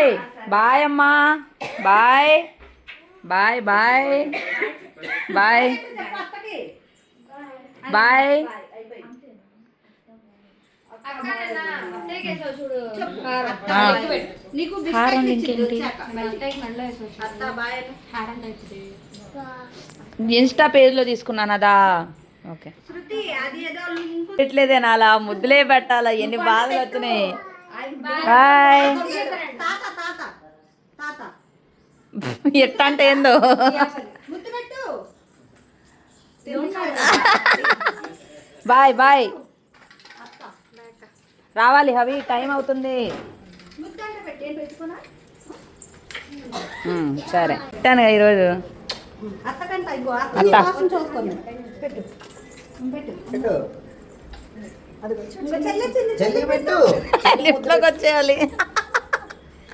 Bye. Bye అమ్మా. Bye. Bye bye. Bye. Bye. హారం ఇంకేంటి? అత్త బాయ్ ఇన్స్టా పేజ్లో తీసుకున్నాను అదా. ఓకే. పెట్టలేదే నాలా. ముద్దులే పెట్టాలా. ఎన్ని బాధలు వచ్చినాయి. బాయ్ ఎట్ట అంటే ఏందో? బాయ్ బాయ్ రావాలి హవి టైం అవుతుంది. ఉమ్, సరే. పెట్టాను ఈరోజు? అత్త పెట్టు. పెట్టు లిఫ్ట్లోకి వచ్చేయాలి.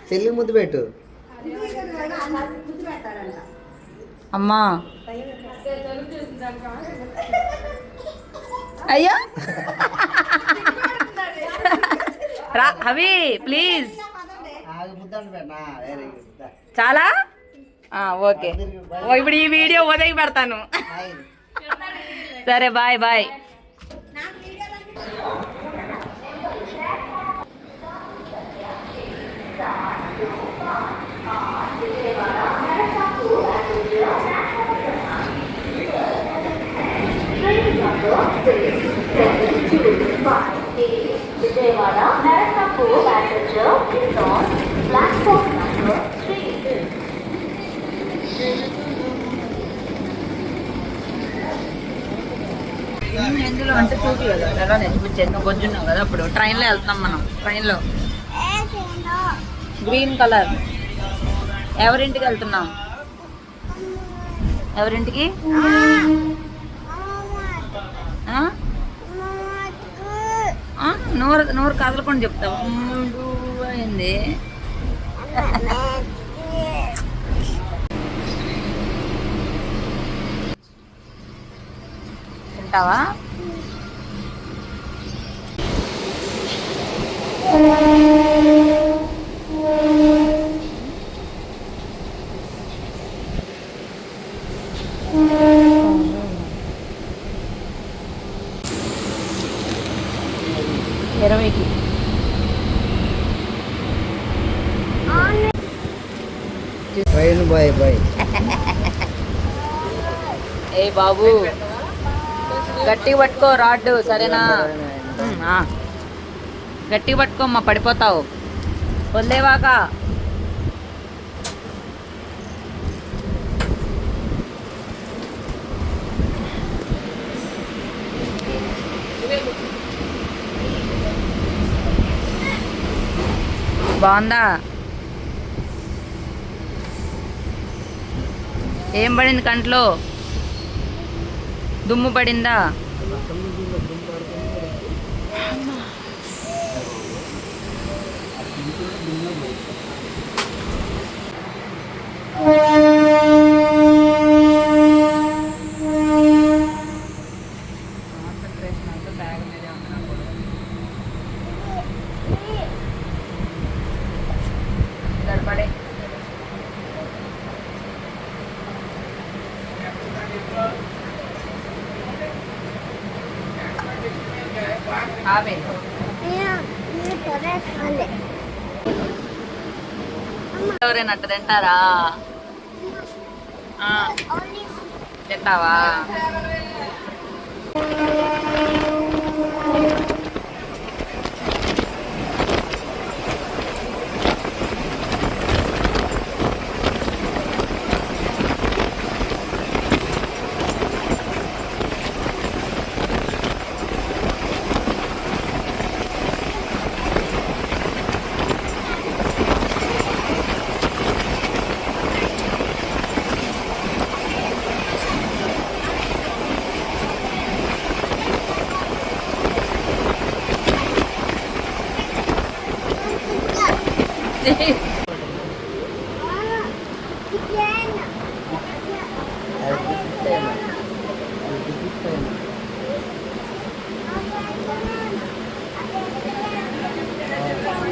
చెల్లికి ముద్దు పెట్టు. అమ్మా. అయ్యో. రా హవి ప్లీజ్. చాలా? ఆ, ఓకే. ఓ, ఇప్పుడు ఈ వీడియో ఉదయం పెడతాను. సరే bye bye. Vijayawada Narasapur passenger is on platform number 3. ఎందులో అంటే చూపి కదా ఎలా కొంచున్నావు కదా అప్పుడు ట్రైన్లో వెళ్తున్నాం. మనం ట్రైన్లో గ్రీన్ కలర్ ఎవరింటికి వెళ్తున్నాం ఎవరింటికి ఆ? ఆ? నోరు నోరు కదలకుండా చెప్తావు అయింది తింటావా Thank you. Train bye bye ఏ బాబు గట్టిగా పట్టుకో రాడ్డు సరేనా. గట్టిగా పట్టుకోమ్మా పడిపోతావు. వదిలేవాక బాగుందా? ఏం పడింది కంట్లో? దుమ్ము పడిందా? గడపడే ఆమె ఎవరైనా అట్ట తింటారా? ఆ, తింటావా?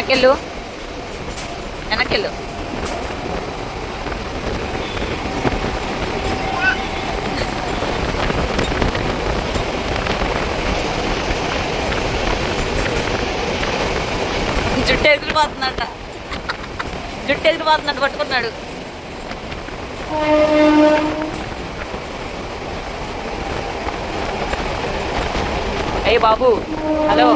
వెనకెళ్ళు. వెనకెళ్ళు. జుట్టు ఎగిరిపోతుందట. జుట్టు ఎగిరిపోతుందట పట్టుకున్నాడు. అయ్యి బాబు హలో.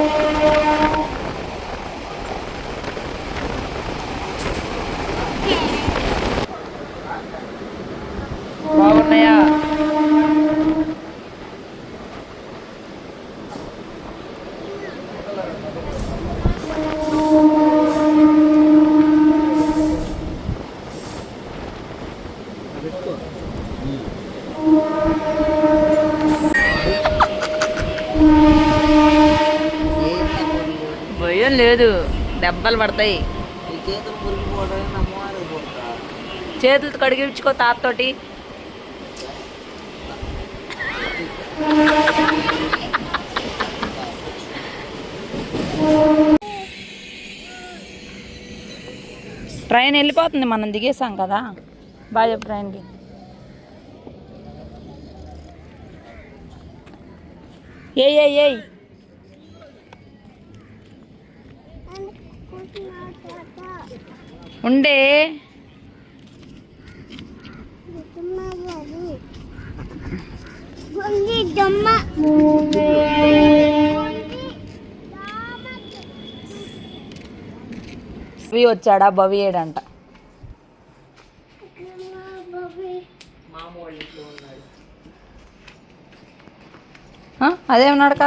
దెబ్బలు పడతాయి. చేతులతో కడిగించుకో తాతతోటి. ట్రైన్ వెళ్ళిపోతుంది మనం దిగేసాం కదా. బాగా ట్రైన్కి. ఏయ్ ఏయ్ ఏయ్. ఉండే. భవి వచ్చాడా? భవి ఏడంట? ఆ, అదేమన్నాడక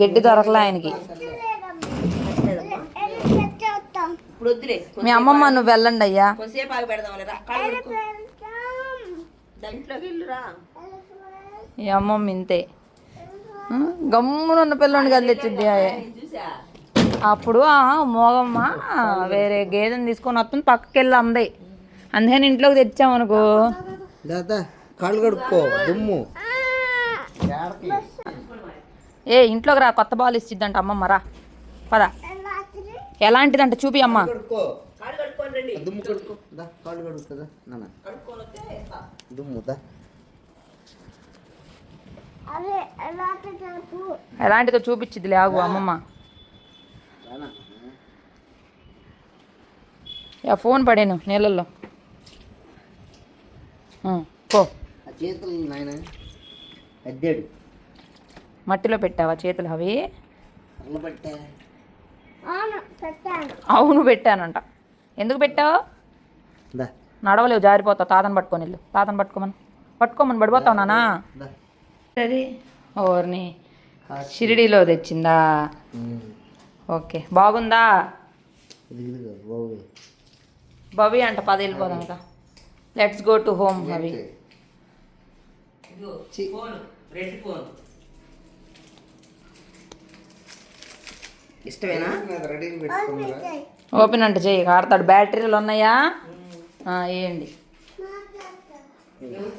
గడ్డి దొరకలే ఆయనకి. మీ అమ్మమ్మ నువ్వు వెళ్ళండి అయ్యా. ఈ అమ్మమ్మ ఇంతే. గమ్మునున్న పిల్లోని కదా తెచ్చింది చూసా? అప్పుడు ఆ మోగమ్మ వేరే గేదెని తీసుకొని వస్తుంది పక్కకి వెళ్ళి అంది. అందుకని ఇంట్లోకి తెచ్చామనుకో దాదా కాళ్ళు కడుక్కో దుమ్ము. ఏ ఇంట్లోకి రా కొత్త బాల్ ఇచ్చిద్దంట అమ్మమ్మ రా. పద. ఎలాంటిదంట చూపి అమ్మ. దుమ్ము కడుక్కో. కాళ్ళు కడుక్కోదా నాన్న. దుమ్ము దా. ఎలాంటిదో చూపించిద్ది లేవు అమ్మమ్మ. ఫోన్ పడాను నీళ్ళల్లో. పో. చేతులు నాయన? అద్దాడు. మట్టిలో పెట్టావా చేతులు అవి? అవును పెట్టానంట. ఎందుకు పెట్టావు? నడవలేవు జారిపోతావు. తాతను పట్టుకొని వెళ్ళు. తాతను పట్టుకోమని. పట్టుకోమని పడిపోతావు నానా? అది ఓర్ని. షిరిడీలో తెచ్చిందా. ఓకే. బాగుందా? భవి అంట పది వెళ్ళిపోదాం లెట్స్ గో టు హోమ్ భవి చి. Phone red phone. ఇష్టమేనా? రెడీ పెట్టుకున్నారా ఓపెన్ అంటే చెయ్యి ఆడతాడు. బ్యాటరీలు ఉన్నాయా? ఆ, వేయండి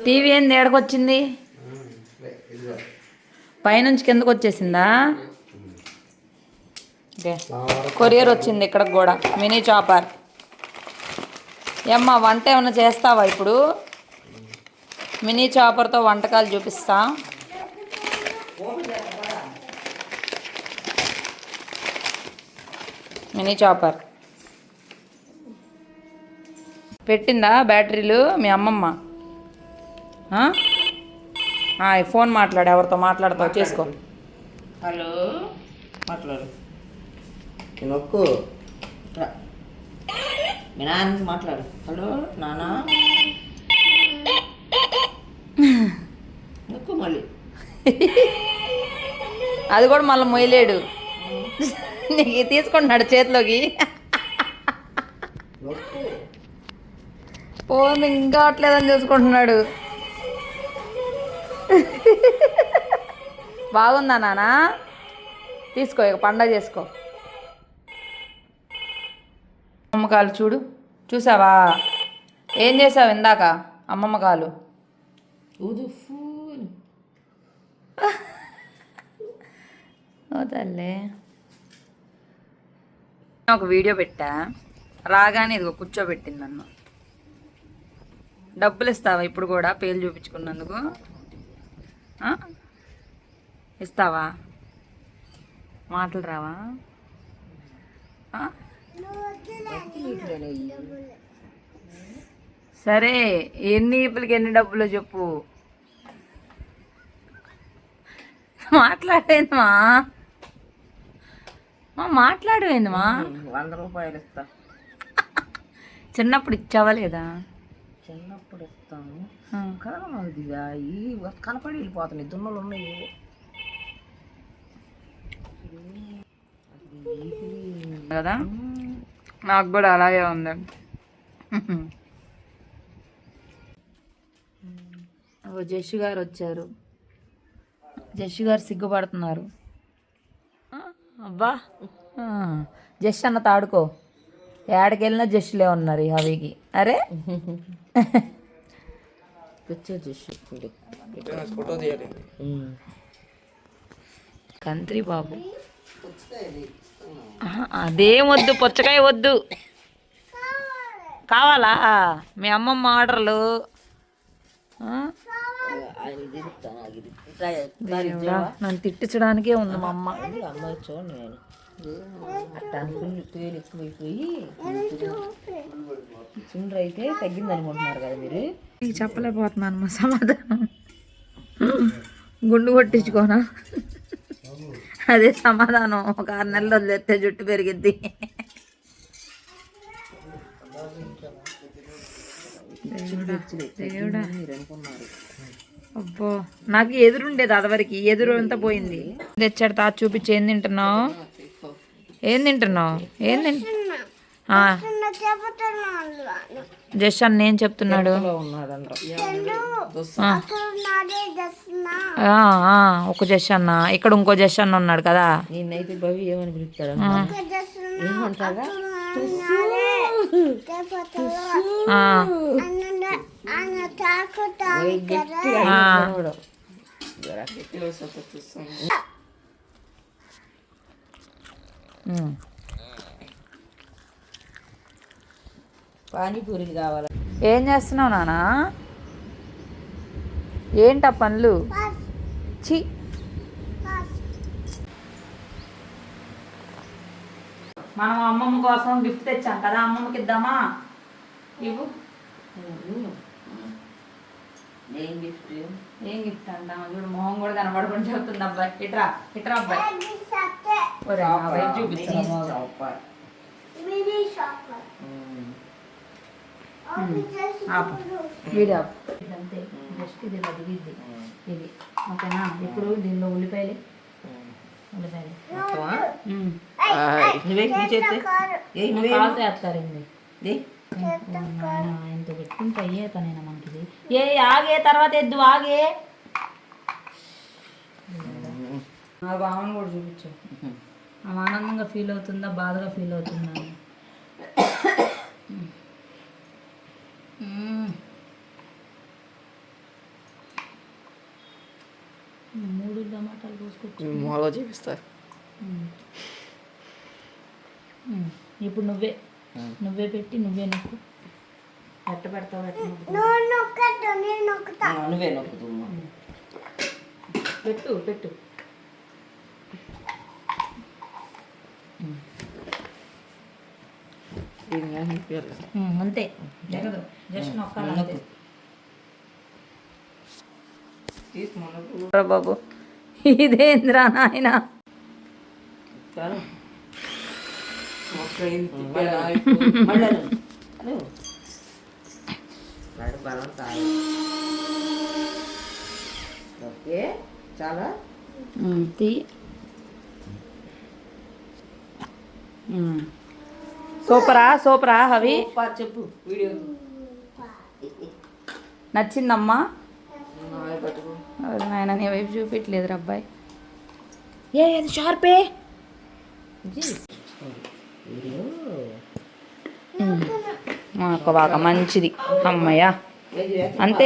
టీవీ ఏంది? ఏడకొచ్చింది పైనుంచి కిందకు వచ్చేసిందా? ఓకే. కొరియర్ వచ్చింది ఇక్కడికి కూడా. Mini chopper. ఏమ్మా వంట ఏమన్నా చేస్తావా ఇప్పుడు? మినీ చాపర్తో వంటకాలు చూపిస్తా. Mini chopper. పెట్టిందా బ్యాటరీలు మీ అమ్మమ్మ? ఆ? ఆ, ఈ ఫోన్ మాట్లాడు ఎవరితో మాట్లాడతావు చేసుకో. హలో? మాట్లాడు. నొక్కు మాట్లాడు. హలో నానా నొక్కు మళ్ళీ. అది కూడా మళ్ళీ మొయ్యలేడు. నీకు తీసుకుంటున్నాడు చేతిలోకి. ఫోన్ ఇంకా అవట్లేదని చూసుకుంటున్నాడు. బాగుందా నానా? తీసుకో ఇక పండగ చేసుకో. అమ్మమ్మ కాలు చూడు. చూసావా? ఏం చేసావు ఇందాక? అమ్మమ్మ కాలు ఓ తల్లే. ఒక వీడియో పెట్టా. రాగానే ఇదిగో కూర్చోబెట్టింది నన్ను. డబ్బులు ఇస్తావా ఇప్పుడు కూడా? పేలు చూపించుకున్నందుకు. ఇస్తావా? మాటలు రావా? సరే ఎన్ని ఇప్పులకి ఎన్ని డబ్బులు చెప్పు. మాట్లాడేందమ్మా మా మాట్లాడవేందమ్మా వంద రూపాయలు ఇస్తా. చిన్నప్పుడు ఇచ్చావా లేదా? చిన్నప్పుడు ఇస్తాను. కనపడిగా ఈ కనపడి వెళ్ళిపోతున్నాయి. దున్నలు ఉన్నాయి. కదా? నాకు కూడా అలాగే ఉంది. ఓ జష్ గారు వచ్చారు. జష్ గారు సిగ్గుపడుతున్నారు. అబ్బా. జష్ అన్న తాడుకో. ఏడకి వెళ్ళినా జష్లే ఉన్నారు ఈ హవీకి. అరే? పిక్చర్ ఫోటో తీయాలి. కంత్రి బాబు. అదేం వద్దు పుచ్చకాయ వద్దు. కావాలా? మీ అమ్మమ్మ ఆర్డర్లు. నన్ను తిట్టించడానికే ఉంది మా అమ్మ. అమ్మాయి చూడండి నేను. అట్టా ఫుల్ తేలి ఎక్కువైపోయి చుండ్రు అయితే తగ్గింది అనుకుంటున్నారు కదా మీరు. నీకు చెప్పలేకపోతున్నాను మా సమాధానం. గుండు కొట్టించుకోనా? అదే సమాధానం. ఒక ఆరు నెలలు వదిలేస్తే జుట్టు పెరిగిద్ది. దేవుడా, దేవుడా. మీరు అనుకున్నారు. అబ్బో నాకు ఎదురుండేది అదవరికి ఎదురు అంతా పోయింది. తెచ్చాడు తా చూపించి ఏం తింటున్నావు? ఏం తింటున్నావు? ఏం తింటున్నా జస్ట్ అన్న ఏం చెప్తున్నాడు? ఆ. ఆ, ఆ, ఒక జస్ట్ అన్న. ఇక్కడ ఇంకో జస్ట్ అన్న ఉన్నాడు కదా. నేనైతే భవి ఏమని పిలుస్తాడు. పానీపూరీలు కావాలి? ఏం చేస్తున్నావు నానా? ఏంట పనులు? చీ మనం అమ్మమ్మ కోసం గిఫ్ట్ తెచ్చాం కదా అమ్మమ్మకి ఇద్దామా? ఇవ్వు. ఏం గిఫ్ట్ ఏం గిఫ్ట్ అంటాం? చూడు మొహం కూడా కనబడకుండా చెప్తుంది అబ్బాయి. ఇట్రా ఇట్రా అబ్బాయి. ఒరే, నా వైపు చూపించరా? బాబు. ఆపు. వీడియో ఆపు. ఇదంతే. జస్ట్ ఇది దిగిద్ది ఇది. ఓకేనా? ఇప్పుడు దీనిలో ఉల్లిపాయలు. నువ్వే చేస్తే ఏ? ఇంత పెట్టుకుంటే మనకి. ఏ ఆగే తర్వాత ఎద్దు ఆగే. ఆ భావన కూడా చూపించు. ఆమె ఆనందంగా ఫీల్ అవుతుందా? బాధగా ఫీల్ అవుతుందా అని. మ్మ్. మూడు టమాటాలు కోసుకొచ్చు. మాలో చూపిస్తా మ్మ్. ఇప్పుడు నువ్వే. నువ్వే పెట్టి నువ్వే నొక్కు. ఎట్ట పెడతావు ఎట్ట నొక్కుతావు? ఆ, నువ్వే నొక్కుతుమ్మా పెట్టు పెట్టు. అంతే. జరగదు. జస్ట్ నొక్కాలి బాబు. ఇదేంద్రా నాయన? చాలు సూపరా సూపరా అవి చెప్పు వీడియో. నచ్చిందమ్మా? నాయన నీ వైపు చూపించలేదు అబ్బాయి. ఏ అది షార్పే? మాకు బాగా మంచిది. అమ్మయ్య. అంతే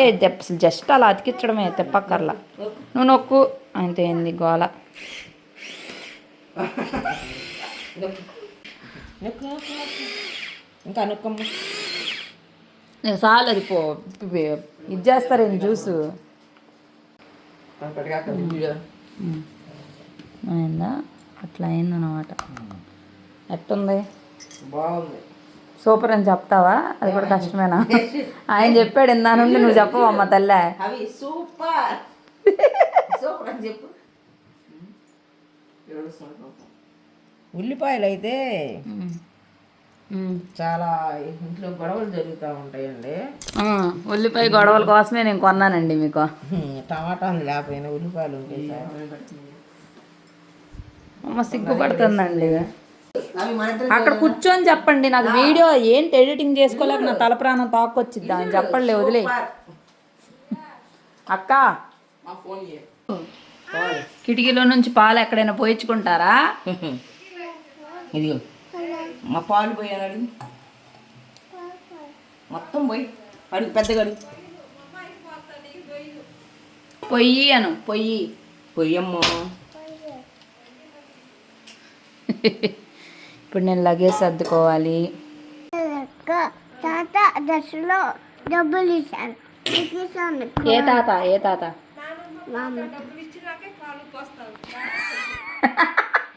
జస్ట్ అలా అతికించడమే తెప్పక్కర్లా. నువ్వు నొక్కు. అంతే ఏంది గోల. ఇంకా నేను చాలు అది పో. ఇది చేస్తారేంటి జ్యూసు? అయిందా? అట్లా అయిందన్నమాట. ఎట్టుంది? బాగుంది. సూపర్ అని చెప్తావా? అది కూడా కష్టమేనా? ఆయన చెప్పాడు ఇందా నుండి నువ్వు చెప్పవు అమ్మ తల్లే. అవి సూపర్. సూపర్ అని చెప్పు. ఉల్లిపాయలు అయితే చాలా ఇంట్లో గొడవలు జరుగుతూ ఉంటాయండి. ఆ, ఉల్లిపాయ గొడవల కోసమే నేను కొన్నానండి మీకు. టమాటాలు లేకపోయినా ఉల్లిపాయలు ఉంటాయి అమ్మ సిగ్గుపడుతుందండి. అక్కడ కూర్చొని చెప్పండి నాకు వీడియో ఏంటి ఎడిటింగ్ చేసుకోలేక నా తల ప్రాణం తాకొచ్చిద్దా అని చెప్పండి వదిలే. అక్క. మా ఫోన్ చేయ. కిటికీలో నుంచి పాలు ఎక్కడైనా పోయించుకుంటారా? ఇదిగో. మా పాలు పోయాను అడుగు మొత్తం పోయి అడుగు పెద్దగా అడుగు. పొయ్యి అను పొయ్యి. పొయ్యమ్మో. ఇప్పుడు నేను లగేజ్ సర్దుకోవాలి. తాత దశలో డబ్బులు ఇచ్చాను ఏ తాత ఏ తాత?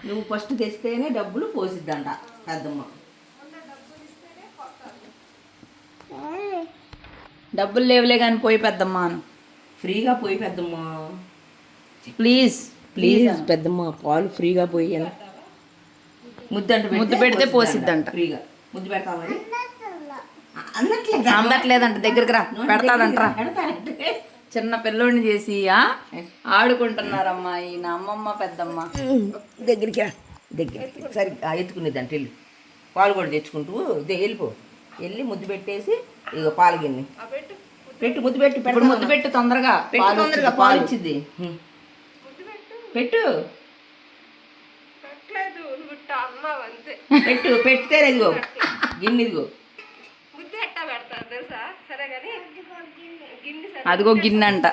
నువ్వు ఫస్ట్ తెస్తేనే డబ్బులు పోసిద్దంట. పెద్దమ్మ. డబ్బులు లేవులే కానీ పోయి పెద్దమ్మ అను. ఫ్రీగా పోయి పెద్దమ్మ. ప్లీజ్ ప్లీజ్ పెద్దమ్మ పాలు ఫ్రీగా పోయి ముద్దంట ముద్దు పెడితే పోసిద్దంట. ఫ్రీగా. ముద్దు పెడతా మరి? అన్నట్లేదు అందట్లేదంట దగ్గరికి రా. పెడతాడంట్రా చిన్న పిల్లోడిని చేసి? ఆడుకుంటున్నారమ్మా ఈ నా అమ్మమ్మ పెద్దమ్మ. దగ్గరికి రా దగ్గరికి సరే ఎత్తుకునేదంట వెళ్ళి. పాలు కూడా తెచ్చుకుంటూ ఇదే వెళ్ళిపో. వెళ్ళి ముద్దు పెట్టేసి ఇక పాలు గిన్నె. పెట్టు. ముద్దు పెట్టు ఇప్పుడు ముద్దు పెట్టు తొందరగా. పెట్టు పాలు తొందరగా పాలు ఇచ్చింది పెట్టు. పెట్టు. పెడితే ఇదిగో. గిన్నె ఇదిగో. అదిగో గిన్నె అంట.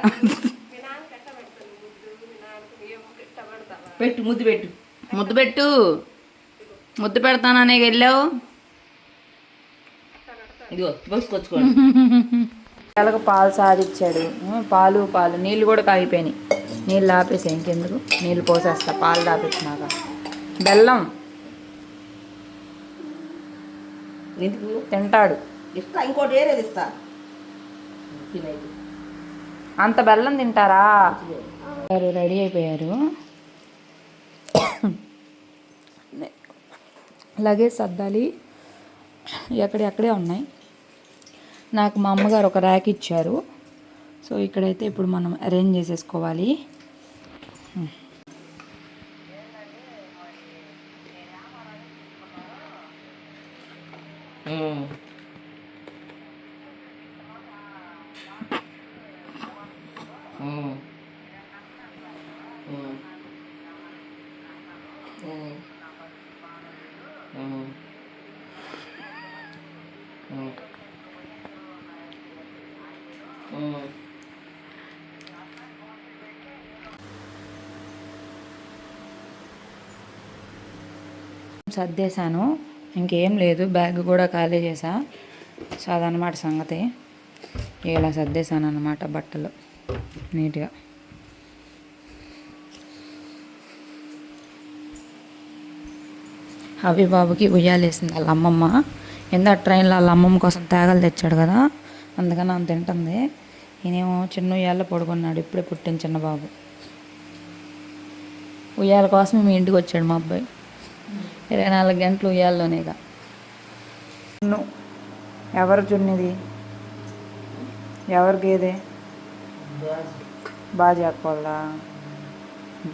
పెట్టు ముద్దు పెట్టు. ముద్దు పెట్టు. ముద్దు పెడతాననే వెళ్ళావు? ఇదిగో పోసుకొచ్చుకోండి పిల్లలకు పాలు సాధించాడు. పాలు పాలు. నీళ్ళు కూడా కాగిపోయినాయి. నీళ్ళు ఆపేసాయి ఇంకెందుకు? నీళ్ళు పోసేస్తా. పాలు దాపించినాక బెల్లం. ఎందుకు? తింటాడు. ఇస్తా ఇంకోటి ఏరేది ఇస్తా. అంత బెల్లం తింటారా? వారు రెడీ అయిపోయారు. లగేజ్ సర్దాలి. ఎక్కడే అక్కడే ఉన్నాయి. నాకు మా అమ్మగారు ఒక ర్యాక్ ఇచ్చారు. సో ఇక్కడైతే ఇప్పుడు మనం అరేంజ్ చేసేసుకోవాలి. సర్దేశాను. ఇంకేం లేదు బ్యాగ్ కూడా ఖాళీ చేసా సో అదనమాట సంగతి. ఇలా సర్దేశాను అనమాట బట్టలు నీట్గా. హవి బాబుకి ఉయ్యాలేసింది వాళ్ళ అమ్మమ్మ. ఎందా ట్రైన్లో వాళ్ళ అమ్మమ్మ కోసం తేగలు తెచ్చాడు కదా అందుకని అంత తింటుంది. ఈయనేమో చిన్న ఉయ్యాల పడుకున్నాడు ఇప్పుడే పుట్టిన చిన్న బాబు. ఉయ్యాల కోసం మీ ఇంటికి వచ్చాడు మా అబ్బాయి. ఇరవై నాలుగు గంటలు ఉయ్యాల్లోనేగా జున్ను ఎవరు జున్నిది ఎవరు గేదె? బాగా చెప్పాలా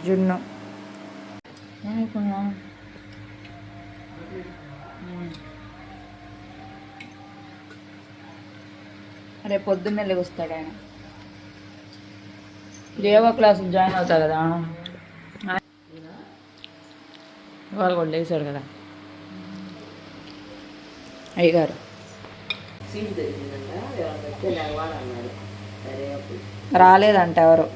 జున్ను. రేపు పొద్దున్నే లేస్తాడు ఆయన. యోగా క్లాసులు జాయిన్ అవుతా కదా. ఇవాళ కూడా లేచాడు కదా. అయ్యగారు. రాలేదంట ఎవరు?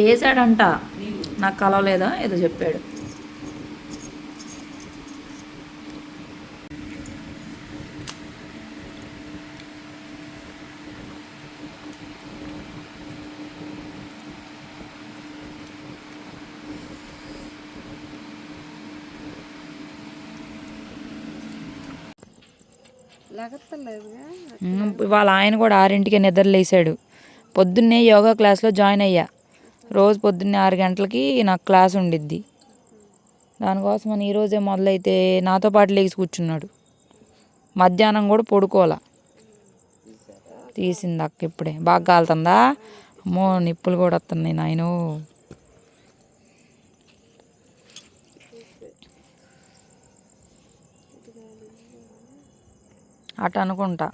చేశాడంట నాకు కలవలేదా? ఏదో చెప్పాడు. ఇవాళ ఆయన కూడా ఆరింటికే నిద్ర లేసాడు. పొద్దున్నే యోగా క్లాస్లో జాయిన్ అయ్యా. రోజు పొద్దున్నే ఆరు గంటలకి నాకు క్లాస్ ఉండిద్ది. దానికోసం అని ఈరోజే మొదలైతే నాతో పాటు లేచి కూర్చున్నాడు. మధ్యాహ్నం కూడా పడుకోవాలా? తీసింది అక్క ఇప్పుడే. బాగా కాలుతుందా? అమ్మో నిప్పులు కూడా వస్తున్నాయి నాయనూ. అటు అనుకుంటా.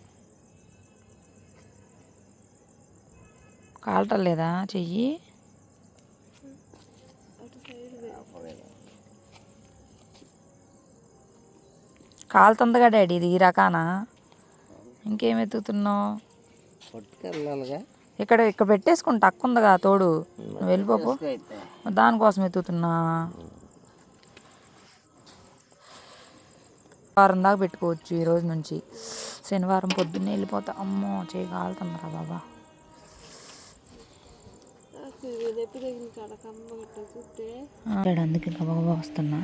కాలటం లేదా చెయ్యి? కాలుతుందిగా డాడీ ఇది ఈ రకానా? ఇంకేం ఎత్తుతున్నావు? పట్టుకెళ్ళాలిగా. ఇక్కడ ఇక్కడ పెట్టేసుకుంటా అక్క ఉందిగా తోడు. నువ్వు వెళ్ళిపోపు దానికోసం ఎత్తుతున్నా. వారం దాకా పెట్టుకోవచ్చు ఈ రోజు నుంచి. శనివారం పొద్దున్నే వెళ్ళిపోతా. అమ్మో చేయి కాలుతుందిరా బాబా. అందుకే గబగబా వస్తున్నా.